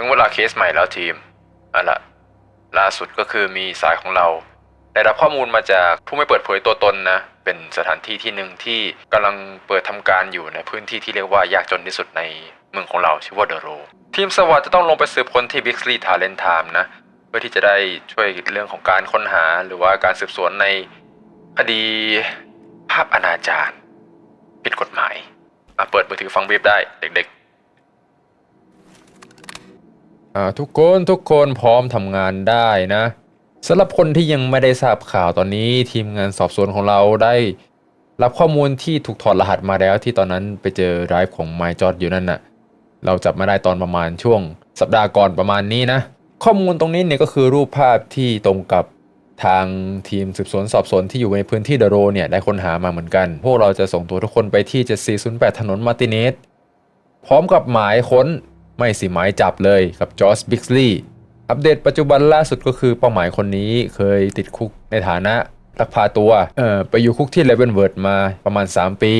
ถึงเวลาเคสใหม่แล้วทีมเอาละล่าสุดก็คือมีสายของเรา ได้รับข้อมูลมาจากผู้ไม่เปิดเผยตัวตนนะ เป็นสถานที่ที่หนึ่งที่กำลังเปิดทำการอยู่ในพื้นที่ที่เรียกว่ายากจนที่สุดในเมืองของเราชื่อว่าเดอะโร ทีมสวัสดจะต้องลงไปสืบค้นที่บิ๊กซีทาเลนไทม์นะ เพื่อที่จะได้ช่วยเรื่องของการค้นหาหรือว่าการสืบสวนในคดีภาพอนาจารผิดกฎหมายอะเปิดมือถือฟังบีบได้เด็กๆ อ่าทุกคนทุกคนพร้อมทำงานได้นะสำหรับคนที่ยังไม่ได้ทราบข่าวตอนนี้ทีมงานสอบสวนของเราได้รับข้อมูลที่ถูกถอดรหัสมาแล้วที่ตอนนั้นไปเจอไดรฟ์ของไมจอดอยู่นั่นน่ะเราจับมาได้ตอนประมาณช่วง สัปดาห์ก่อนประมาณนี้นะ ข้อมูลตรงนี้เนี่ยก็คือรูปภาพที่ตรงกับทางทีมสืบสวนสอบสวนที่อยู่ในพื้นที่เดโรเนี่ยได้ค้นหามาเหมือนกัน พวกเราจะส่งตัวทุกคนไปที่ 7408 ถนนมาติเนสพร้อมกับหมายค้น ไม่สิหมายจับเลยกับจอร์จบิกลีย์อัปเดตปัจจุบันล่าสุดก็คือเป้าหมายคนนี้เคยติดคุกในฐานะลักพาตัวเอ่อไปอยู่คุกที่เลเวนเวิร์ดมาประมาณ 3 ปี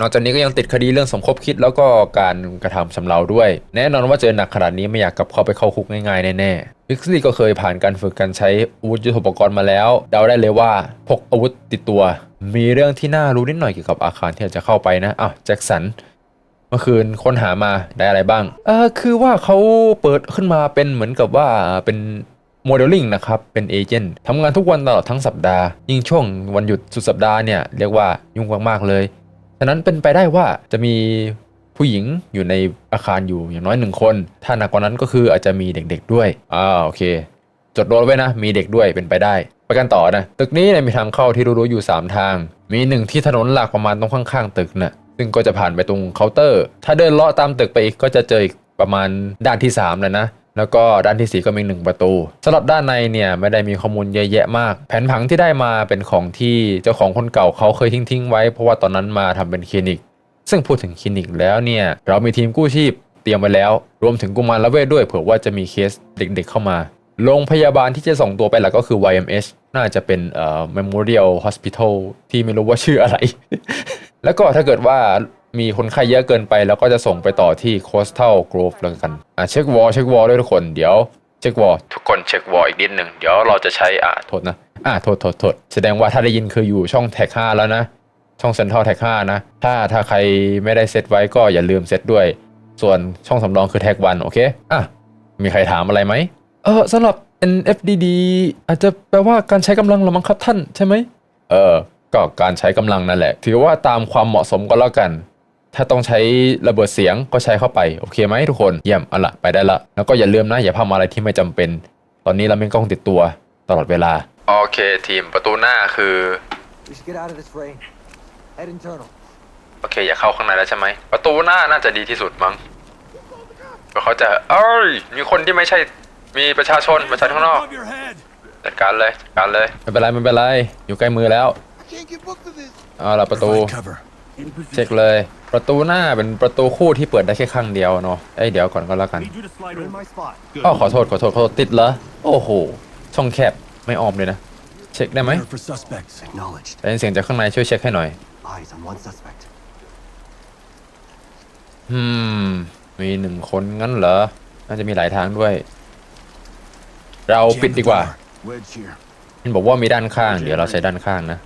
นอกจากนี้ก็ยังติดคดีเรื่องสมคบคิดแล้วก็การกระทำชำเราด้วย แน่นอนว่าเจอหนักขนาดนี้ไม่อยากกลับเข้าไปเข้าคุกง่ายๆแน่ๆบิกซี่ก็เคยผ่านการฝึกการใช้อาวุธยุทโธปกรณ์มาแล้ว เดาได้เลยว่าพกอาวุธติดตัว มีเรื่องที่น่ารู้นิดหน่อยเกี่ยวกับอาคารที่จะเข้าไปนะอ้าวแจ็คสัน มื่อคืนค้นหามาได้อะไรบ้าง เออคือว่าเขาเปิดขึ้นมาเป็นเหมือนกับว่าเป็นโมเดลลิ่งนะครับ เป็นเอเจนต์ทำงานทุกวันตลอดทั้งสัปดาห์ ยิ่งช่วงวันหยุดสุดสัปดาห์เนี่ย เรียกว่ายุ่งมากๆเลย ฉะนั้นเป็นไปได้ว่าจะมีผู้หญิงอยู่ในอาคารอยู่อย่างน้อยหนึ่งคน ถ้าหนักกว่านั้นก็คืออาจจะมีเด็กๆด้วย อ่าโอเค จดโน้ตไว้นะ มีเด็กด้วยเป็นไปได้ ไปกันต่อนะ ตึกนี้เนี่ยมีทางเข้าที่รู้ๆอยู่ 3 ทาง มีหนึ่งที่ถนนหลักประมาณตรงข้างๆ ตึกน่ะ ซึ่งก็จะผ่านไปตรงเคาน์เตอร์ ถ้าเดินเลาะตามตึกไปอีกก็จะเจออีกประมาณด้านที่3แล้วนะแล้วก็ด้านทีสี่4 ก็มีหนึ่งประตูสำหรับด้านในเนี่ยไม่ได้มีข้อมูลเยอะแยะมาก แผนผังที่ได้มาเป็นของที่เจ้าของคนเก่าเขาเคยทิ้งๆไว้ เพราะว่าตอนนั้นมาทำเป็นคลินิก ซึ่งพูดถึงคลินิกแล้วเนี่ยเรามีทีมกู้ชีพเตรียมไว้แล้ว รวมถึงกุมารละเวทด้วยเผื่อว่าจะมีเคสเด็กๆเข้ามา โรงพยาบาลที่จะส่งตัวไปหลักก็คือ YMH น่าจะเป็นเอ่อ Memorial Hospital ที่ไม่รู้ว่าชื่ออะไร แล้วก็ถ้าเกิดว่ามีคนไข้เยอะเกินไปแล้วก็จะส่งไปต่อที่ Coastal Grove แล้วกันอะเช็ควอลเช็ควอลด้วยทุกคนเดี๋ยวเช็ควอลทุกคนเช็ควอลอีกนิดหนึ่งเดี๋ยวเราจะใช้อะโทษนะอะโทษโทษโทษแสดงว่าถ้าได้ยินคืออยู่ช่องแท็ก5แล้วนะ ช่องเซ็นทรัลแท็ก5นะ ถ้าถ้าใครไม่ได้เซตไว้ก็อย่าลืมเซตด้วย ส่วนช่องสำรองคือแท็กวันโอเคอะมีใครถามอะไรไหมเออสำหรับ NFDD อาจจะแปลว่าการใช้กำลังหรือมั้งครับท่านใช่ไหมเออ ก็การใช้กำลังนั่นแหละ ถือว่าตามความเหมาะสมก็แล้วกัน ถ้าต้องใช้ระเบิดเสียงก็ใช้เข้าไป โอเคไหมทุกคนเยี่ยมเอาละไปได้ละ แล้วก็อย่าลืมนะอย่าทำอะไรที่ไม่จำเป็น ตอนนี้เราไม่กล้องติดตัวตลอดเวลา โอเคทีมประตูหน้าคือ We should get out of this, Ray. Head internal. โอเค อย่าเข้าข้างในแล้วใช่ไหม ประตูหน้าน่าจะดีที่สุดมั้งเพราะเขาจะเอ้ย มีคนที่ไม่ใช่มีประชาชนประชาชนข้างนอก Above your head. จัดการเลยจัดการเลยไม่เป็นไรไม่เป็นไรอยู่ใกล้มือแล้ว I can't get booked for this. เอาละประตู Provide cover. เช็คเลย ประตูหน้าเป็นประตูคู่ที่เปิดได้แค่ข้างเดียวเนาะเอ้ยเดี๋ยวก่อนก็แล้วกัน Need you to slide You're in over. my spot. อ้อขอโทษขอโทษขอโทษติดเหรอโอ้โห ช่องแคบไม่ออมเลยนะ เช็คได้ไหม Prepare for suspects. Acknowledged. ได้ยินเสียงจากข้างในช่วยเช็คให้หน่อย Eyes on one suspect. อืม มีหนึ่งคนงั้นเหรอ น่าจะมีหลายทางด้วย เราปิด Jam the ดีกว่า door. Wedge here. เห็นบอกว่ามีด้านข้าง เดี๋ยวเราใช้ด้านข้างนะ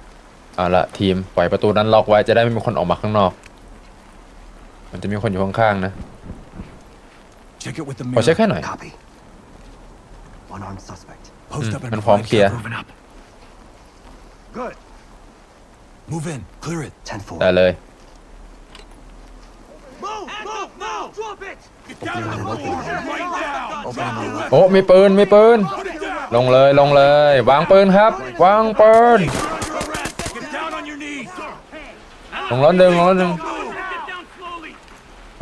เอาละทีมปล่อยประตูนั้นล็อกไว้จะได้ไม่มีคนออกมาข้างนอก มันจะมีคนอยู่ข้างๆนะ Check it with the ขอ mirror. เช็คให้หน่อย Copy. One armed suspect. Post Mm, up and man, form provide clear. cover. Moving up. Good. Move in. Clear it. 10ได้เลย Move! Move! Move! Drop it! Get down on the floor right now. Open on the left. โอ้มีปืนมีปืน Put it down. ลงเลยลงเลย วางปืนครับ วางปืน ลงรถหนึ่งลงรถหนึ่ง Get down slowly.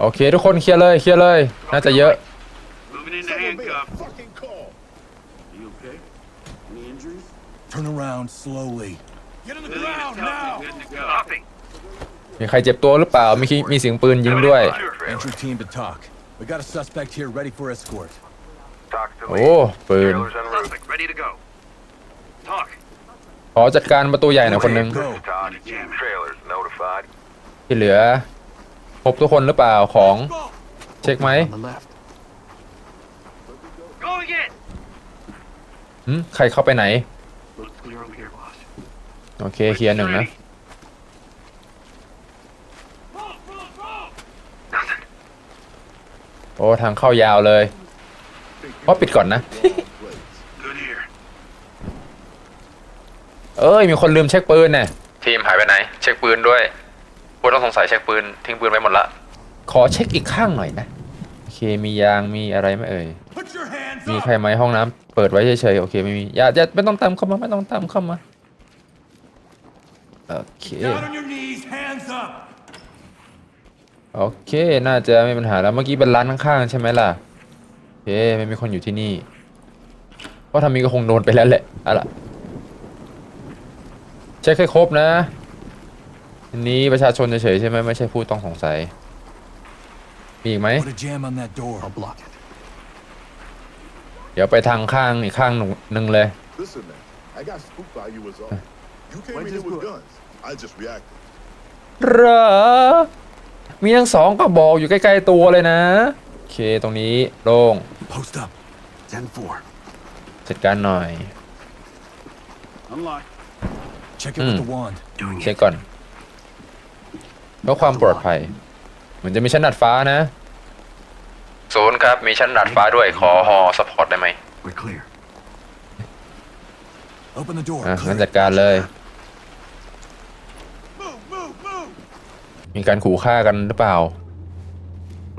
โอเค ทุกคนเคลียร์เลยเคลียร์เลย น่าจะเยอะ Moving into handcuff. fucking call. You okay? Any injuries? Turn around slowly. Get on the Million ground is healthy, now. good to go. Copy. มีใครเจ็บตัวหรือเปล่า มีคิมีเสียงปืนยิงด้วย Entry team to talk. We got a suspect here ready for escort. Talk to โอ้ปืน Suspect ready to go. Talk. ขอจัดการประตูใหญ่หน่อยคนหนึง Go. Talk. Jam trailers notified. ที่เหลือครบทุกคนหรือเปล่าของเช็คไหม On the left. Going in. หึใครเข้าไปไหน Looks clear over here, boss. โอเคเคลียร์หนึ่งนะ Nothing. โอ้ทางเข้ายาวเลยเพราะปิดก่อนนะ Good here. เอ้ยมีคนลืมเช็คปืนเนี่ยทีมหายไปไหน เช็คปืนด้วยผู้ต้องสงสัยเช็คปืนทิ้งปืนไว้หมดละขอเช็คอีกข้างหน่อยนะโอเคมียางมีอะไรไหมเอ่ย Put your hands มี up! ใครไหมห้องน้ำเปิดไว้เฉยๆโอเคไม่มีอย่าอย่าไม่ต้องตามเข้ามาไม่ต้องตามเข้ามาโอเค Down on your knees, hands up! โอเคน่าจะไม่มีปัญหาแล้วเมื่อกี้เป็นร้านข้างๆใช่ไหมล่ะโอเคไม่มีคนอยู่ที่นี่เพราะทำมีก็คงโดนไปแล้วแหละเอาล่ะ เช็คให้ครบนะอันนี้ประชาชนเฉยๆใช่ไหมไม่ใช่ผู้ต้องสงสัย มีอีกไหม Put a jam on that door. I'll block it. เดี๋ยวไปทางข้างอีกข้างหนึ่งหนึ่งเลย Listen, man, I got spooked by you was all. You came Where's in this here with book? guns. I just reacted. เหรอมีทั้งสองก็บอกอยู่ใกล้ๆตัวเลยนะ โอเคตรงนี้โล่ง Post up. 10-4. จัดการหน่อย Unlock. Check it with Hmm. the wand. Doing เช็คก่อนเพื่อความปลอดภัย เหมือนจะมีชั้นดัดฟ้านะศูนย์ครับมีชั้นดัดฟ้าด้วยขอฮอสปอร์ตได้ไหม We're clear. Open the door. อะ Clear. งั้นจัดการเลย Move, move, move! มีการขู่ฆ่ากันหรือเปล่า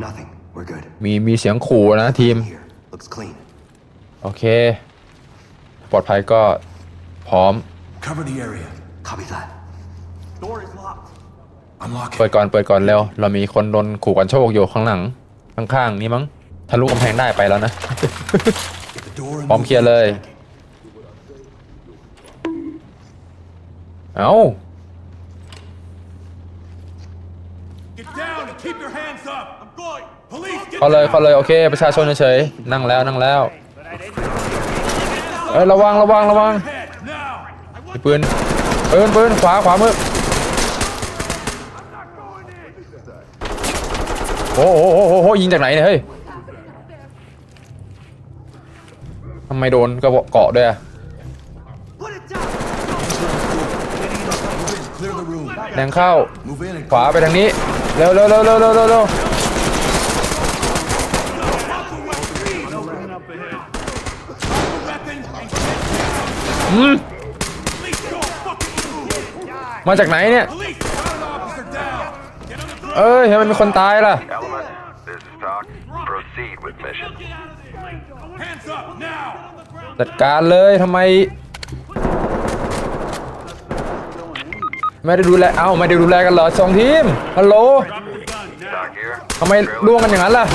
Nothing. We're good. มีมีเสียงขู่นะทีม Here. Looks clean. โอเค ปลอดภัยก็พร้อม Cover the area. Copy that. Door is locked. Unlock เปิด it. ก่อนเปิดก่อนเร็วเรามีคนโดนขู่กันโชคอยู่ข้างหลัง ข้างๆนี่มั้งทะลุกำแพงได้ไปแล้วนะ Get the door and พร้อม move เคลียร์เลย เอ้า Get down and keep your hands up. I'm going. Police, get เข้าเลย down. เข้าเลยโอเค ประชาชนเฉยๆนั่งแล้วนั่งแล้วเอ้ยระวังระวังระวัง Head now. มีปืน ปืนปืนขวาขวามือโอ้โหโอ้โหโหยิงจากไหนเนี่ยเฮ้ยทำไมโดนกระบอกเกาะด้วยอะแดงเข้า ขวาไปทางนี้ เร็วเร็วเร็วเร็วเร็วเร็วเร็ว weapon and อืม police don't fucking move. มาจากไหนเนี่ย เอ้ยทำไมมีคนตายล่ะ Element, this is Talk. Proceed with mission. จัดการเลยทำไม ไม่ได้ดูแล เอ้าไม่ได้ดูแลกันเหรอสองทีม ฮัลโหล Talk here. ทำไมล่วงกันอย่างนั้นล่ะ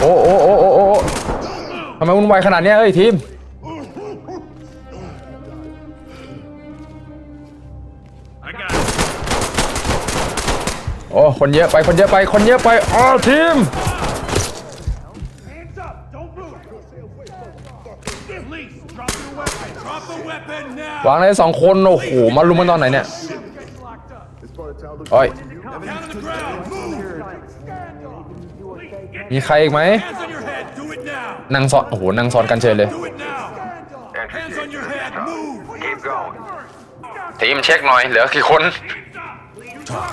โอ้โอ้โอ้โอ้โอ้ทำไมวุ่นวายขนาดเนี้ยเฮ้ยทีม คนเยอะไปคนเยอะไปคนเยอะไปอ๋อทีม Hands up. Don't move. Police, drop your weapon. Drop the weapon now. วางเลยสองคนโอ้โหมาลุมกันตอนไหนเนี่ย This part of town looks โอ้ย Down on the ground. Move. มีใครอีกไหม Hands on your head. Do it now. นั่งซ้อนโอ้โหนั่งซ้อนกันเฉยเลย Do it now. Entry Hands on team, your this is head. Talk. Move. Keep going. ทีมเช็คหน่อยเหลือกี่คน Talk.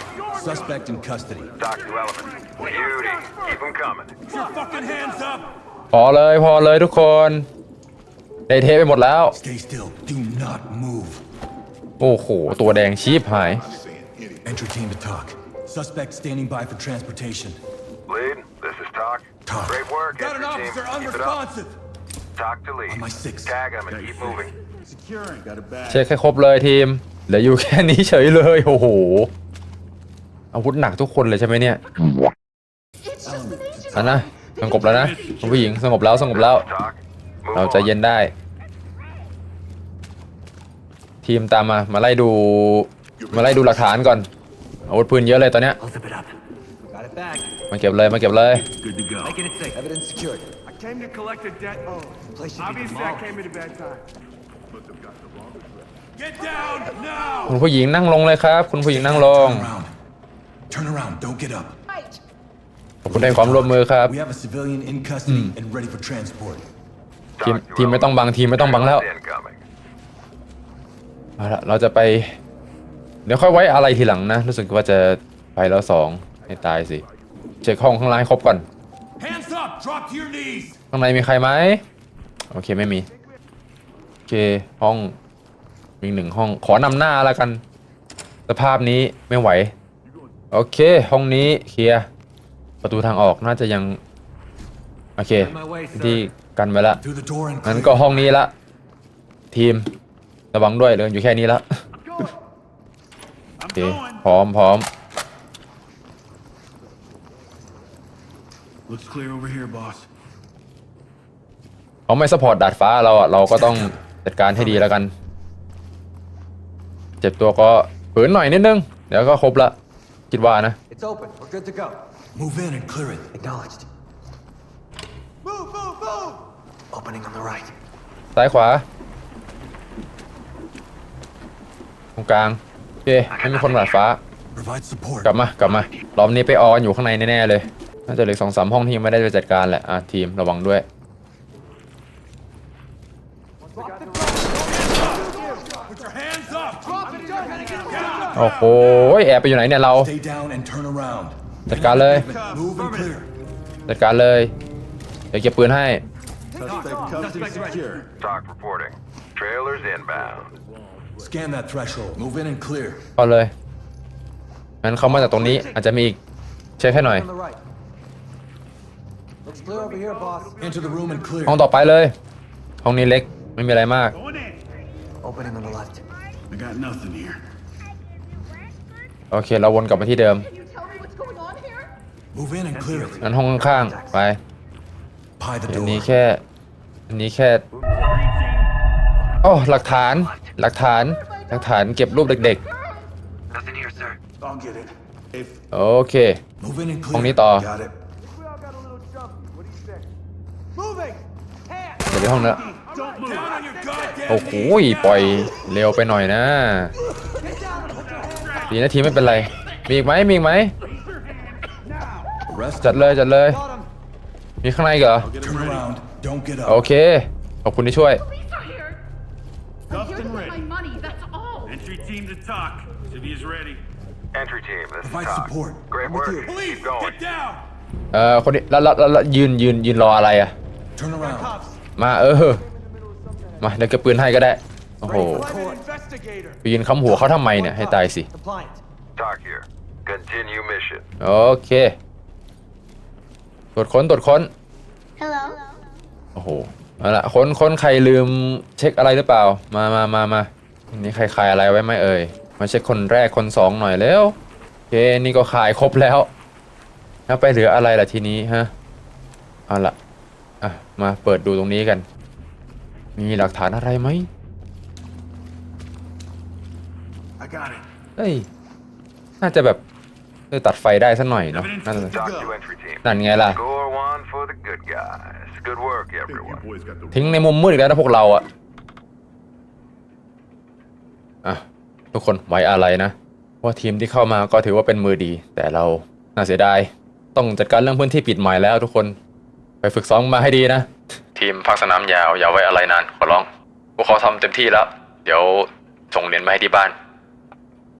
Suspect in custody. Talk to Element. Beauty. Keep them coming. Put your fucking hands up. พอเลยพอเลยทุกคนเละเทะไปหมดแล้ว Stay still. Do not move. โอ้โห ตัวแดงชีพหาย Entry team to talk. Suspect standing by for transportation. Lead, this is Talk. Talk. Great work, Got an entry officer team. Keep it up. unresponsive. Talk to lead. On my six. Tag him and keep moving. securing. Got a bag. เช็คให้ครบเลยทีมเหลืออยู่แค่นี้เฉยเลย โอ้โห อาวุธหนักทุกคนเลยใช่ไหมเนี่ยอันนะสงบแล้วนะคุณผู้หญิงสงบแล้วสงบแล้ว เราใจะเย็นได้ ทีมตามมามาไล่ดู มาไล่ดูหลักฐานก่อน อาวุธปืนเยอะเลยตอนเนี้ยมาเก็บเลยมาเก็บเลย คุณผู้หญิงนั่งลงเลยครับ คุณผู้หญิงนั่งลง Turn around. Turn around. Don't get up. ผมคุณให้ความร่วมมือครับ We have a civilian in custody and ready for transport. ทีม Talk to ทีมไม่ต้องบังทีมไม่ต้องบังแล้ว Trailers incoming. เอาละเราจะไป เดี๋ยวค่อยไว้อะไรทีหลังนะ รู้สึกว่าจะไปแล้วสองให้ตายสิ เช็คห้องข้างล่างให้ครบก่อน Hands up! Drop to your knees! ข้างในมีใครไหมโอเคไม่มี โอเคห้องมีหนึ่งห้องขอนำหน้าแล้วกัน สภาพนี้ไม่ไหว โอเค ห้องนี้เคลียร์ประตูทางออกน่าจะยัง โอเค ที่กันไว้ละ Through the door and งั้น clear. ก็ห้องนี้ละ ทีม ระวังด้วยเดินอยู่แค่นี้ละ I'm โอเค going! พร้อมพร้อม Looks clear over here, boss. เขาไม่สปอร์ตดาดฟ้าเราอะเราก็ต้องจัดการให้ดีแล้วกัน เจ็บตัวก็ฝืนหน่อยนิดนึง เดี๋ยวก็ครบละ คิดว่านะ It's open. We're good to go. Move in and clear it. Acknowledged. Move, move, move! Opening on the right. ซ้ายขวา ตรงกลาง โอเค ไม่มีคนดาดฟ้า Provide support. กลับมากลับมารอบนี้ไปออนอยู่ข้างในแน่ๆเลย น่าจะเหลือสองสามห้องที่ยังไม่ได้ไปจัดการแหละอะทีมระวังด้วย Put your hands up! โอ้โหแอบไปอยู่ไหนเนี่ยเรา Stay down and turn around. จัดการเลย Move and clear. จัดการเลย เดี๋ยวเก็บปืนให้ Suspect cuffed and secure. Talk reporting. Trailers inbound. Scan that threshold. Move in and clear. ก็เลยงั้นเขามาจากตรงนี้อาจจะมีอีกเช็คให้หน่อย On the right. Looks clear over here, boss. Enter the room and clear. ห้องต่อไปเลย ห้องนี้เล็กไม่มีอะไรมาก Going in! Opening on the left. I got nothing here. โอเค เราวนกลับมาที่เดิม Can you tell me what's going on here? Move in and clear it. งั้นห้องข้างๆไป Pie the อันนี้ door. แค่ อันนี้แค่ โอ้ หลักฐาน หลักฐาน หลักฐานเก็บรูปเด็ก Nothing here, sir. I'll get it. If ๆ โอเค Move in and ห้อง clear. นี้ต่อ Got it. We all got a little jumpy. What do you think? Moving! Hands! เดี๋ยวไปห้องนั้น don't move. Down on your goddamn โอ้โห knees ปล่อย now. เร็วไปหน่อยนะ ดีนะทีไม่เป็นไร มีอีกไหมมีอีกไหม Rest. จัดเลยจัดเลย Got him! มีข้างในอีกเหรอ Turn around. Don't get โอ up. เค ขอบคุณที่ช่วย Police are here. I'm Cuffed here to and get my ready. money, that's all. Entry team to talk. Civvy is ready. Entry team, this is Provide Talk. support. Great I'm with work. you. Police, Keep going. get down! เอ่อคนนี้แล้วแล้วแล้วแล้วยืนยืนยืนรออะไรอะ Turn around. Cuffs. มาเออ มาเดี๋ยวเก็บปืนให้ก็ได้ โอ้โห Private investigator. ไปยืนค้ำหัวเขาทำไมเนี่ยให้ตายสิ Compliant. Talk here. Continue mission. โอเค ตรวจค้นตรวจค้น Hello. โอ้โหเอาละค้นค้นใครลืมเช็คอะไรหรือเปล่า มามามามาอันนี้ใครขายอะไรไว้ไหมเอ่ย มาเช็คคนแรกคนสองหน่อยแล้วโอเคนี่ก็ขายครบแล้วแล้วไปเหลืออะไรล่ะทีนี้ฮะ เอาละอะ มาเปิดดูตรงนี้กัน มีหลักฐานอะไรไหม I got it. เฮ้ย น่าจะแบบเออตัดไฟได้สักหน่อยเนาะน่าจะ Talk to entry team. นั่นไงล่ะ Score one for the good guys. Good work, Think you everyone. boys got the ทิ้งในมุมมืดอีกแล้วนะพวกเราอะอะ ทุกคนไว้อะไรนะว่าทีมที่เข้ามาก็ถือว่าเป็นมือดี แต่เราน่าเสียดาย ต้องจัดการเรื่องพื้นที่ปิดใหม่แล้วทุกคน ไปฝึกซ้อมมาให้ดีนะ ทีมพักสนามยาวอย่าไว้อะไรนานขอร้องพวกเขาทำเต็มที่แล้ว เดี๋ยวส่งเหรียญมาให้ที่บ้าน